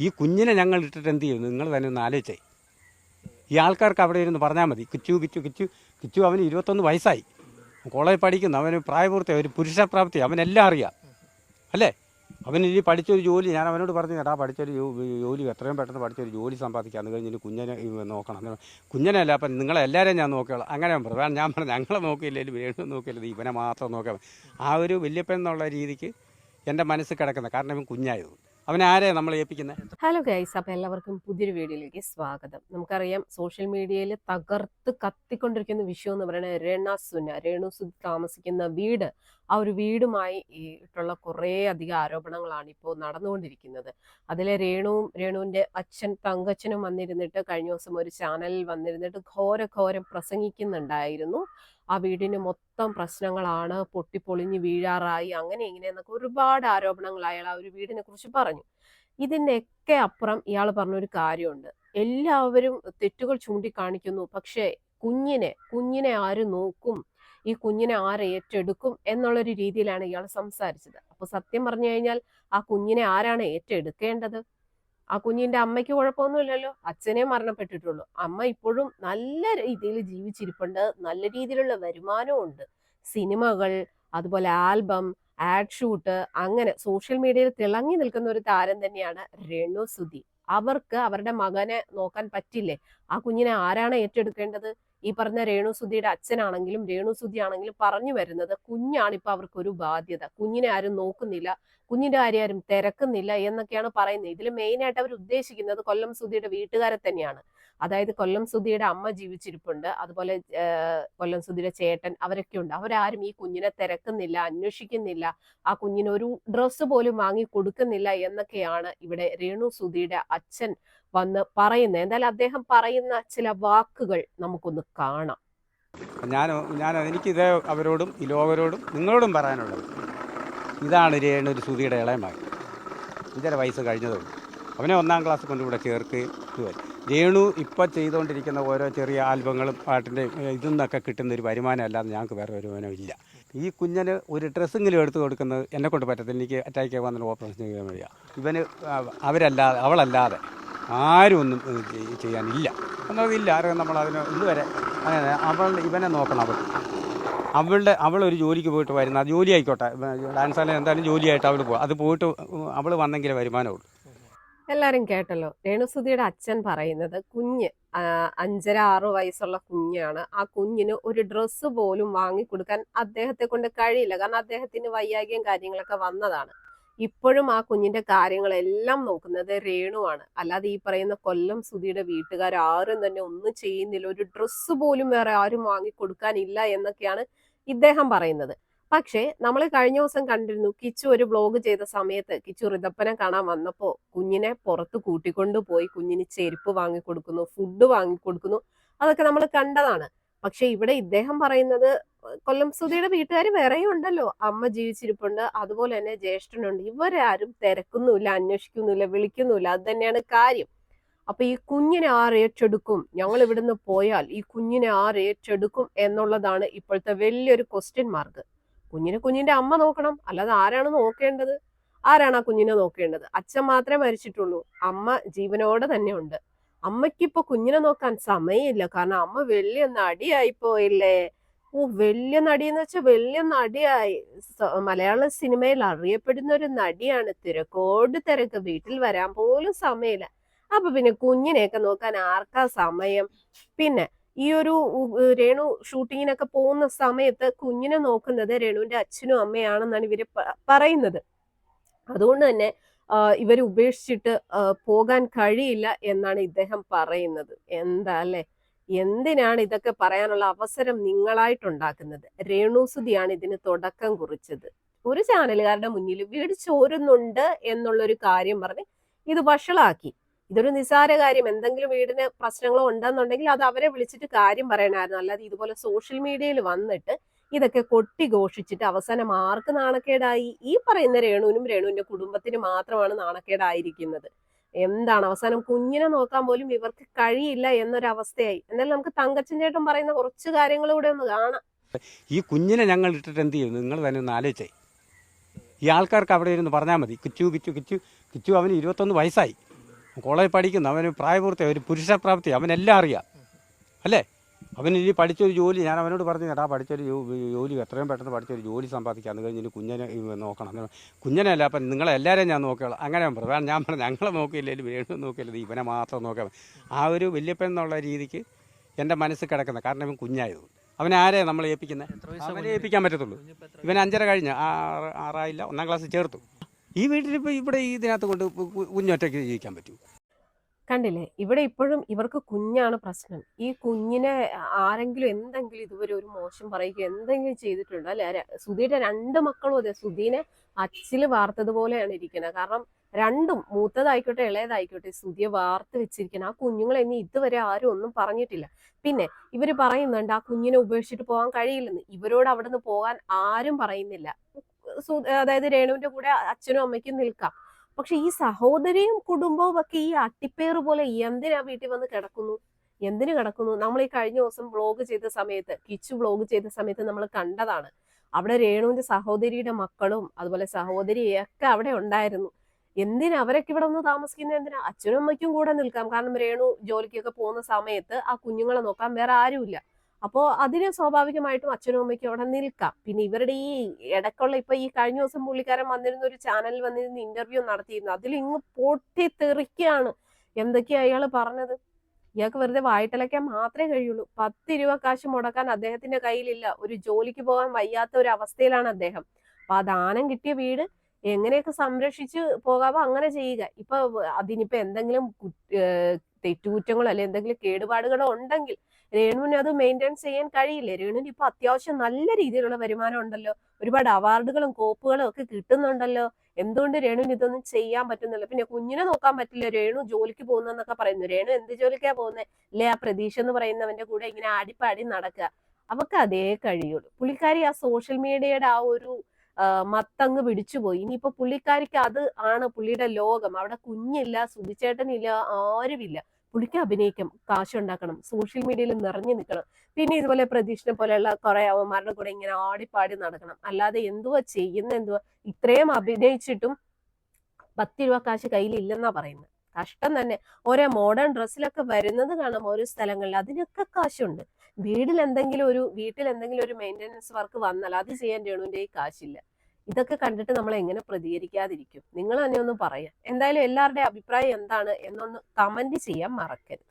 ഈ കുഞ്ഞിനെ ഞങ്ങൾ ഇട്ടിട്ട് എന്ത് ചെയ്യുന്നു നിങ്ങൾ തന്നെ ഒന്ന് ആലോചിച്ചേ. ഈ ആൾക്കാർക്ക് അവിടെ ഇരുന്ന് പറഞ്ഞാൽ മതി. കിച്ചു കിച്ചു കിച്ചു. കിച്ചു അവന് ഇരുപത്തൊന്ന് വയസ്സായി. കോളേജ് പഠിക്കുന്നു. അവന് പ്രായപൂർത്തി ഒരു പുരുഷപ്രാപ്തി. അവനെല്ലാം അറിയാം. അല്ലേ? അവൻ ഇനി പഠിച്ചൊരു ജോലി ഞാൻ അവനോട് പറഞ്ഞു കേട്ടാ പഠിച്ചൊരു ജോലി എത്രയും പെട്ടെന്ന് പഠിച്ചൊരു ജോലി സമ്പാദിക്കാം. അത് കഴിഞ്ഞ് കുഞ്ഞനെ നോക്കണം. കുഞ്ഞിനല്ല അപ്പം നിങ്ങളെ എല്ലാവരെയും ഞാൻ നോക്കിയോളാം അങ്ങനെ ഞാൻ പറഞ്ഞു. ഞാൻ പറഞ്ഞു ഞങ്ങളെ നോക്കിയില്ലെങ്കിൽ വേണു നോക്കിയില്ല. ഇവനെ മാത്രം നോക്കാം ആ ഒരു വല്യപ്പൻ എന്നുള്ള രീതിക്ക് എന്റെ മനസ്സ് കിടക്കുന്നത്. കാരണം ഇവൻ കുഞ്ഞായത് അവനെ ആരെയാണ് നമ്മൾ ഏൽപ്പിക്കുന്നത് ഹലോ ഗൈസ് അപ്പോൾ എല്ലാവർക്കും പുതിയൊരു വീഡിയോയിലേക്ക് സ്വാഗതം. നമുക്കറിയാം സോഷ്യൽ മീഡിയയിൽ തകർത്ത് കത്തിക്കൊണ്ടിരിക്കുന്ന വിഷയം എന്ന് പറയുന്നത് രേണ സുന രേണു സുധി താമസിക്കുന്ന വീട്. ആ ഒരു വീടുമായി ഇട്ടുള്ള കുറേ അധികം ആരോപണങ്ങളാണ് ഇപ്പോൾ നടന്നുകൊണ്ടിരിക്കുന്നത്. അതിലെ രേണുവും രേണുവിന്റെ അച്ഛൻ തങ്കച്ചനും വന്നിരുന്നിട്ട് കഴിഞ്ഞ ദിവസം ഒരു ചാനലിൽ വന്നിരുന്നിട്ട് ഘോര ഘോരം പ്രസംഗിക്കുന്നുണ്ടായിരുന്നു. ആ വീടിന് മൊത്തം പ്രശ്നങ്ങളാണ് പൊട്ടിപ്പൊളിഞ്ഞ് വീഴാറായി അങ്ങനെ ഇങ്ങനെയെന്നൊക്കെ ഒരുപാട് ആരോപണങ്ങൾ അയാൾ ആ ഒരു വീടിനെ കുറിച്ച് പറഞ്ഞു. ഇതിനൊക്കെ അപ്പുറം ഇയാൾ പറഞ്ഞൊരു കാര്യമുണ്ട്. എല്ലാവരും തെറ്റുകൾ ചൂണ്ടിക്കാണിക്കുന്നു. പക്ഷേ കുഞ്ഞിനെ കുഞ്ഞിനെ ആര് നോക്കും? ഈ കുഞ്ഞിനെ ആരെ ഏറ്റെടുക്കും എന്നുള്ളൊരു രീതിയിലാണ് ഇയാൾ സംസാരിച്ചത്. അപ്പോൾ സത്യം പറഞ്ഞു കഴിഞ്ഞാൽ ആ കുഞ്ഞിനെ ആരാണ് ഏറ്റെടുക്കേണ്ടത്? ആ കുഞ്ഞിന്റെ അമ്മയ്ക്ക് കുഴപ്പമൊന്നുമില്ലല്ലോ. അച്ഛനെ മരണപ്പെട്ടിട്ടുള്ളൂ. അമ്മ ഇപ്പോഴും നല്ല രീതിയിൽ ജീവിച്ചിരിപ്പുണ്ട്. നല്ല രീതിയിലുള്ള വരുമാനവും ഉണ്ട്. സിനിമകൾ അതുപോലെ ആൽബം ആഡ് ഷൂട്ട് അങ്ങനെ സോഷ്യൽ മീഡിയയിൽ തിളങ്ങി നിൽക്കുന്ന ഒരു താരം തന്നെയാണ് രേണു സുധി. അവർക്ക് അവരുടെ മകനെ നോക്കാൻ പറ്റില്ലേ? ആ കുഞ്ഞിനെ ആരാണ് ഏറ്റെടുക്കേണ്ടത്? ഈ പറഞ്ഞ രേണു സുധിയുടെ അച്ഛനാണെങ്കിലും രേണു സുധി ആണെങ്കിലും പറഞ്ഞു വരുന്നത് കുഞ്ഞാണ് ഇപ്പൊ അവർക്ക് ഒരു ബാധ്യത. കുഞ്ഞിനെ ആരും നോക്കുന്നില്ല. കുഞ്ഞിന്റെ കാര്യം ആരും തിരക്കുന്നില്ല എന്നൊക്കെയാണ് പറയുന്നത്. ഇതിൽ മെയിൻ ആയിട്ട് അവർ ഉദ്ദേശിക്കുന്നത് കൊല്ലം സുധിയുടെ വീട്ടുകാരെ തന്നെയാണ്. അതായത് കൊല്ലം സുധിയുടെ അമ്മ ജീവിച്ചിരിപ്പുണ്ട്. അതുപോലെ കൊല്ലം സുധിയുടെ ചേട്ടൻ അവരൊക്കെ ഉണ്ട്. അവരാരും ഈ കുഞ്ഞിനെ തിരക്കുന്നില്ല അന്വേഷിക്കുന്നില്ല. ആ കുഞ്ഞിന് ഒരു ഡ്രസ്സ് പോലും വാങ്ങി കൊടുക്കുന്നില്ല എന്നൊക്കെയാണ് ഇവിടെ രേണു സുധിയുടെ അച്ഛൻ വന്ന് പറയുന്നത്. എന്തായാലും അദ്ദേഹം പറയുന്ന ചില വാക്കുകൾ നമുക്കൊന്ന് കാണാം. ഞാൻ ഞാൻ എനിക്കിത് അവരോടും ഈ ലോകരോടും നിങ്ങളോടും പറയാനുള്ളത്. ഇതാണ് രേണു ഒരു സുധിയുടെ ഇളയമായി ഇതര വയസ്സ് കഴിഞ്ഞതേ അവനെ ഒന്നാം ക്ലാസ് കൊണ്ട് ചേർക്ക് രേണു ഇപ്പോൾ ചെയ്തുകൊണ്ടിരിക്കുന്ന ഓരോ ചെറിയ ആൽബങ്ങളും പാട്ടിന്റെ ഇതിൽ നിന്നൊക്കെ കിട്ടുന്ന ഒരു വരുമാനം അല്ലാതെ ഞങ്ങൾക്ക് വേറെ വരുമാനം ഇല്ല. ഈ കുഞ്ഞിന് ഒരു ഡ്രസ്സെങ്കിലും എടുത്തു കൊടുക്കുന്നത് എന്നെ കൊണ്ട് പറ്റത്തില്ല. എനിക്ക് അറ്റാക്ക് വന്നിട്ട് ഓപ്പറേഷൻ ചെയ്യാൻ വയ്യ. ഇവന് അവ- അവരല്ലാതെ അവളല്ലാതെ ആരും ഒന്നും ചെയ്യാനില്ല. എന്നതില്ല ആരും നമ്മളതിന് ഇതുവരെ അങ്ങനെ അവൾ ഇവനെ നോക്കണം അവൾ അവളുടെ അവൾ ഒരു ജോലിക്ക് പോയിട്ട് വരുന്ന ആ ജോലി ആയിക്കോട്ടെ. ഡാൻസ് ആണ് എന്തായാലും ജോലിയായിട്ട് അവൾ പോകും അത് പോയിട്ട് അവൾ വന്നെങ്കിലേ വരുമാനമുള്ളൂ. എല്ലാരും കേട്ടല്ലോ. രേണുസുതിയുടെ അച്ഛൻ പറയുന്നത് കുഞ്ഞ് അഞ്ചര ആറ് വയസ്സുള്ള കുഞ്ഞാണ്. ആ കുഞ്ഞിന് ഒരു ഡ്രസ്സ് പോലും വാങ്ങിക്കൊടുക്കാൻ അദ്ദേഹത്തെ കൊണ്ട് കഴിയില്ല. കാരണം അദ്ദേഹത്തിന് വയ്യാകിയും കാര്യങ്ങളൊക്കെ വന്നതാണ്. ഇപ്പോഴും ആ കുഞ്ഞിന്റെ കാര്യങ്ങളെല്ലാം നോക്കുന്നത് രേണുവാണ്. അല്ലാതെ ഈ പറയുന്ന കൊല്ലം സുധിയുടെ വീട്ടുകാർ ആരും തന്നെ ഒന്നും ചെയ്യുന്നില്ല. ഒരു ഡ്രസ്സ് പോലും വേറെ ആരും വാങ്ങിക്കൊടുക്കാനില്ല എന്നൊക്കെയാണ് ഇദ്ദേഹം പറയുന്നത്. പക്ഷേ നമ്മൾ കഴിഞ്ഞ ദിവസം കണ്ടിരുന്നു കിച്ചു ഒരു വ്ലോഗ് ചെയ്ത സമയത്ത് കിച്ചു ഋതപ്പനെ കാണാൻ വന്നപ്പോ കുഞ്ഞിനെ പുറത്ത് കൂട്ടിക്കൊണ്ടു പോയി കുഞ്ഞിന് ചെരുപ്പ് വാങ്ങിക്കൊടുക്കുന്നു ഫുഡ് വാങ്ങിക്കൊടുക്കുന്നു അതൊക്കെ നമ്മൾ കണ്ടതാണ്. പക്ഷെ ഇവിടെ ഇദ്ദേഹം പറയുന്നത് കൊല്ലം സുധിയുടെ വീട്ടുകാർ വേറെയും ഉണ്ടല്ലോ. അമ്മ ജീവിച്ചിരിപ്പുണ്ട് അതുപോലെ തന്നെ ജ്യേഷ്ഠനുണ്ട്. ഇവരാരും തിരക്കുന്നുമില്ല അന്വേഷിക്കുന്നില്ല വിളിക്കുന്നുമില്ല. അത് തന്നെയാണ് കാര്യം. അപ്പൊ ഈ കുഞ്ഞിനെ ആർ ഏറ്റെടുക്കും? ഞങ്ങൾ ഇവിടുന്ന് പോയാൽ ഈ കുഞ്ഞിനെ ആർ ഏറ്റെടുക്കും എന്നുള്ളതാണ് ഇപ്പോഴത്തെ വലിയൊരു ക്വസ്റ്റ്യൻ മാർക്ക് കുഞ്ഞിനെ കുഞ്ഞിന്റെ അമ്മ നോക്കണം. അല്ലാതെ ആരാണ് നോക്കേണ്ടത്? ആരാണ് ആ കുഞ്ഞിനെ നോക്കേണ്ടത്? അച്ഛൻ മാത്രമേ മരിച്ചിട്ടുള്ളൂ. അമ്മ ജീവനോടെ തന്നെ ഉണ്ട്. അമ്മയ്ക്കിപ്പോ കുഞ്ഞിനെ നോക്കാൻ സമയമില്ല. കാരണം അമ്മ വലിയ നടിയായി പോയില്ലേ. ഓ വലിയ നടി എന്ന് വെച്ചാൽ വലിയ നടിയായി. മലയാള സിനിമയിൽ അറിയപ്പെടുന്ന ഒരു നടിയാണ്. തിരക്കോട് തിരക്ക്. വീട്ടിൽ വരാൻ പോലും സമയമില്ല. അപ്പൊ പിന്നെ കുഞ്ഞിനെയൊക്കെ നോക്കാൻ ആർക്കാ സമയം? പിന്നെ ഈ ഒരു രേണു ഷൂട്ടിങ്ങിനൊക്കെ പോകുന്ന സമയത്ത് കുഞ്ഞിനെ നോക്കുന്നത് രേണുവിന്റെ അച്ഛനും അമ്മയാണെന്നാണ് ഇവർ പറയുന്നത്. അതുകൊണ്ട് തന്നെ ഇവർ ഉപേക്ഷിച്ചിട്ട് പോകാൻ കഴിയില്ല എന്നാണ് ഇദ്ദേഹം പറയുന്നത്. എന്താ അല്ലെ? എന്തിനാണ് ഇതൊക്കെ പറയാനുള്ള അവസരം നിങ്ങളായിട്ടുണ്ടാക്കുന്നത്? രേണുസുതിയാണ് ഇതിന് തുടക്കം കുറിച്ചത്. ഒരു ചാനലുകാരുടെ മുന്നിൽ വീട് ചോരുന്നുണ്ട് എന്നുള്ളൊരു കാര്യം പറഞ്ഞ് ഇത് വഷളാക്കി. ഇതൊരു നിസാര കാര്യം. എന്തെങ്കിലും വീടിന് പ്രശ്നങ്ങളോ ഉണ്ടെന്നുണ്ടെങ്കിൽ അത് അവരെ വിളിച്ചിട്ട് കാര്യം പറയണമായിരുന്നു. അല്ലാതെ ഇതുപോലെ സോഷ്യൽ മീഡിയയിൽ വന്നിട്ട് ഇതൊക്കെ കൊട്ടി ഘോഷിച്ചിട്ട് അവസാനം ആർക്ക് നാണക്കേടായി? ഈ പറയുന്ന രേണുവിനും രേണുവിന്റെ കുടുംബത്തിന് മാത്രമാണ് നാണക്കേടായിരിക്കുന്നത്. എന്താണ് അവസാനം കുഞ്ഞിനെ നോക്കാൻ പോലും ഇവർക്ക് കഴിയില്ല എന്നൊരവസ്ഥയായി. എന്നാലും നമുക്ക് തങ്കച്ചൻ ചേട്ടൻ പറയുന്ന കുറച്ച് കാര്യങ്ങൾ കൂടെ ഒന്ന് കാണാം. ഈ കുഞ്ഞിനെ ഞങ്ങൾ ഇട്ടിട്ട് എന്ത് ചെയ്യും നിങ്ങൾ തന്നെ ഒന്ന് ആലോചിച്ചേ. ഈ ആൾക്കാർക്ക് അവിടെ ഇരുന്ന് പറഞ്ഞാൽ മതി. കിച്ചു കിച്ചു കിച്ചു കിച്ചു അവന് ഇരുപത്തൊന്ന് വയസ്സായി. കോളേജ് പഠിക്കുന്നു അവന് പ്രായപൂർത്തി ഒരു പുരുഷപ്രാപ്തി അവനെല്ലാം അറിയാം. അല്ലേ? അവൻ ഇനി പഠിച്ചൊരു ജോലി ഞാൻ അവനോട് പറഞ്ഞു കേട്ടാ പഠിച്ചൊരു ജോലി എത്രയും പെട്ടെന്ന് പഠിച്ചൊരു ജോലി സമ്പാദിക്കുക അത് കഴിഞ്ഞ് കുഞ്ഞിനെ നോക്കണം. കുഞ്ഞനെ അല്ല അപ്പം നിങ്ങളെ എല്ലാവരെയും ഞാൻ നോക്കിയോളാം അങ്ങനെ ഞാൻ പറഞ്ഞു. കാരണം ഞാൻ പറഞ്ഞു ഞങ്ങളെ നോക്കിയില്ലെങ്കിൽ വേണു നോക്കിയില്ല ഇവനെ മാത്രം നോക്കാം ആ ഒരു വല്യപ്പൻ എന്നുള്ള രീതിക്ക് എന്റെ മനസ്സ് കിടക്കുന്നത് കാരണം ഇവൻ കുഞ്ഞായതുകൊണ്ട്. അവനാരെ നമ്മൾ ഏൽപ്പിക്കുന്നത് അവനെ? ഏൽപ്പിക്കാൻ പറ്റത്തുള്ളൂ. ഇവൻ അഞ്ചര കഴിഞ്ഞ് ആറ് ആറായില്ല ഒന്നാം ക്ലാസ്സിൽ ചേർത്തു. ഈ വീട്ടിൽ ഇപ്പൊ ഇവിടെ ഇതിനകത്ത് കൊണ്ട് കുഞ്ഞൊറ്റയ്ക്ക് ജീവിക്കാൻ പറ്റൂ? കണ്ടില്ലേ? ഇവിടെ ഇപ്പോഴും ഇവർക്ക് കുഞ്ഞാണ് പ്രശ്നം. ഈ കുഞ്ഞിനെ ആരെങ്കിലും എന്തെങ്കിലും ഇതുവരെ ഒരു മോശം പറയുക എന്തെങ്കിലും ചെയ്തിട്ടുണ്ടോ? അല്ലെ? സുധീടെ രണ്ട് മക്കളും അതെ സുധീനെ അച്ചിൽ വാർത്തതുപോലെയാണ് ഇരിക്കുന്നത്. കാരണം രണ്ടും മൂത്തതായിക്കോട്ടെ ഇളയതായിക്കോട്ടെ സുധിയെ വാർത്ത് വെച്ചിരിക്കണം ആ കുഞ്ഞുങ്ങളെ ഇനി ഇതുവരെ ആരും ഒന്നും പറഞ്ഞിട്ടില്ല. പിന്നെ ഇവർ പറയുന്നുണ്ട് ആ കുഞ്ഞിനെ ഉപേക്ഷിച്ചിട്ട് പോകാൻ കഴിയില്ലെന്ന്. ഇവരോട് അവിടെ നിന്ന് പോകാൻ ആരും പറയുന്നില്ല. അതായത് രേണുവിന്റെ കൂടെ അച്ഛനും അമ്മയ്ക്കും നിൽക്കാം. പക്ഷെ ഈ സഹോദരിയും കുടുംബവും ഒക്കെ ഈ അട്ടിപ്പേറ് പോലെ എന്തിനാ വീട്ടിൽ വന്ന് കിടക്കുന്നു? എന്തിനു കിടക്കുന്നു? നമ്മൾ ഈ കഴിഞ്ഞ ദിവസം വ്ളോഗ് ചെയ്ത സമയത്ത് കിച്ചു വ്ളോഗ് ചെയ്ത സമയത്ത് നമ്മൾ കണ്ടതാണ്. അവിടെ രേണുവിന്റെ സഹോദരിയുടെ മക്കളും അതുപോലെ സഹോദരിയൊക്കെ അവിടെ ഉണ്ടായിരുന്നു. എന്തിനാ അവരൊക്കെ ഇവിടെ ഒന്ന് താമസിക്കുന്നത് എന്തിനാ? അച്ഛനും അമ്മയ്ക്കും കൂടെ നിൽക്കാം. കാരണം രേണു ജോലിക്കൊക്കെ പോകുന്ന സമയത്ത് ആ കുഞ്ഞുങ്ങളെ നോക്കാൻ വേറെ ആരുമില്ല. അപ്പോ അതിന് സ്വാഭാവികമായിട്ടും അച്ഛനും അമ്മയ്ക്കും അവിടെ നിൽക്കാം. പിന്നെ ഇവരുടെ ഈ ഇടയ്ക്കുള്ള ഇപ്പൊ ഈ കഴിഞ്ഞ ദിവസം പുള്ളിക്കാരൻ വന്നിരുന്ന ഒരു ചാനലിൽ വന്നിരുന്ന ഇന്റർവ്യൂ നടത്തിയിരുന്നു. അതിൽ ഇങ്ങ് പൊട്ടിത്തെറിക്കുകയാണ്. എന്തൊക്കെയാ അയാൾ പറഞ്ഞത്? ഇയാൾക്ക് വെറുതെ വായിട്ടലയ്ക്കാൻ മാത്രമേ കഴിയുള്ളൂ. പത്ത് രൂപ കാശ് മുടക്കാൻ അദ്ദേഹത്തിന്റെ കയ്യിലില്ല. ഒരു ജോലിക്ക് പോകാൻ വയ്യാത്ത ഒരു അവസ്ഥയിലാണ് അദ്ദേഹം. അപ്പൊ ആ ദാനം കിട്ടിയ വീട് എങ്ങനെയൊക്കെ സംരക്ഷിച്ച് പോകാവോ അങ്ങനെ ചെയ്യുക. ഇപ്പൊ അതിനിപ്പോ എന്തെങ്കിലും തെറ്റുകുറ്റങ്ങളോ അല്ലെ എന്തെങ്കിലും കേടുപാടുകളോ ഉണ്ടെങ്കിൽ രേണുവിന് അത് മെയിന്റെയിൻ ചെയ്യാൻ കഴിയില്ല. രേണുവിന് ഇപ്പൊ അത്യാവശ്യം നല്ല രീതിയിലുള്ള വരുമാനം ഉണ്ടല്ലോ. ഒരുപാട് അവാർഡുകളും കോപ്പുകളും ഒക്കെ കിട്ടുന്നുണ്ടല്ലോ. എന്തുകൊണ്ട് രേണുവിന് ഇതൊന്നും ചെയ്യാൻ പറ്റുന്നില്ല? പിന്നെ കുഞ്ഞിനെ നോക്കാൻ പറ്റില്ല. രേണു ജോലിക്ക് പോകുന്നെന്നൊക്കെ പറയുന്നു. രേണു എന്ത് ജോലിക്കാ പോകുന്നത് അല്ലെ ആ പ്രതീക്ഷ എന്ന് പറയുന്നവന്റെ കൂടെ ഇങ്ങനെ ആടിപ്പാടി നടക്കുക. അവക്ക് അതേ കഴിയുള്ളൂ. പുള്ളിക്കാരി ആ സോഷ്യൽ മീഡിയയുടെ ആ ഒരു മത്തങ്ങ് പിടിച്ചുപോയി. ഇനിയിപ്പോ പുള്ളിക്കാരിക്ക് അത് ആണ് പുള്ളിയുടെ ലോകം. അവിടെ കുഞ്ഞില്ല സുധിച്ചേട്ടനില്ല ആരുമില്ല. പുള്ളിക്ക് അഭിനയിക്കാം കാശുണ്ടാക്കണം സോഷ്യൽ മീഡിയയിൽ നിറഞ്ഞു നിൽക്കണം. പിന്നെ ഇതുപോലെ പ്രതീക്ഷിനെ പോലെയുള്ള കുറെ അവന്മാരുടെ കൂടെ ഇങ്ങനെ ആടിപ്പാടി നടക്കണം. അല്ലാതെ എന്തുവാ ചെയ്യുന്ന എന്തുവാ? ഇത്രയും അഭിനയിച്ചിട്ടും പത്ത് രൂപ കാശ് കയ്യിലില്ലെന്നാ പറയുന്നത് കഷ്ടം തന്നെ. ഓരോ മോഡേൺ ഡ്രസ്സിലൊക്കെ വരുന്നത് കാണാം ഓരോ സ്ഥലങ്ങളിൽ. അതിനൊക്കെ കാശുണ്ട്. വീട്ടിൽ എന്തെങ്കിലും ഒരു വീട്ടിൽ എന്തെങ്കിലും ഒരു മെയിന്റെനൻസ് വർക്ക് വന്നാൽ അത് ചെയ്യാൻ രേണുവിന്റെ ഈ കാശില്ല. ഇതൊക്കെ കണ്ടിട്ട് നമ്മൾ എങ്ങനെ പ്രതികരിക്കാതിരിക്കും? നിങ്ങൾ തന്നെ ഒന്ന് പറയാം. എന്തായാലും എല്ലാവരുടെയും അഭിപ്രായം എന്താണ് എന്നൊന്ന് കമന്റ് ചെയ്യാൻ മറക്കരുത്.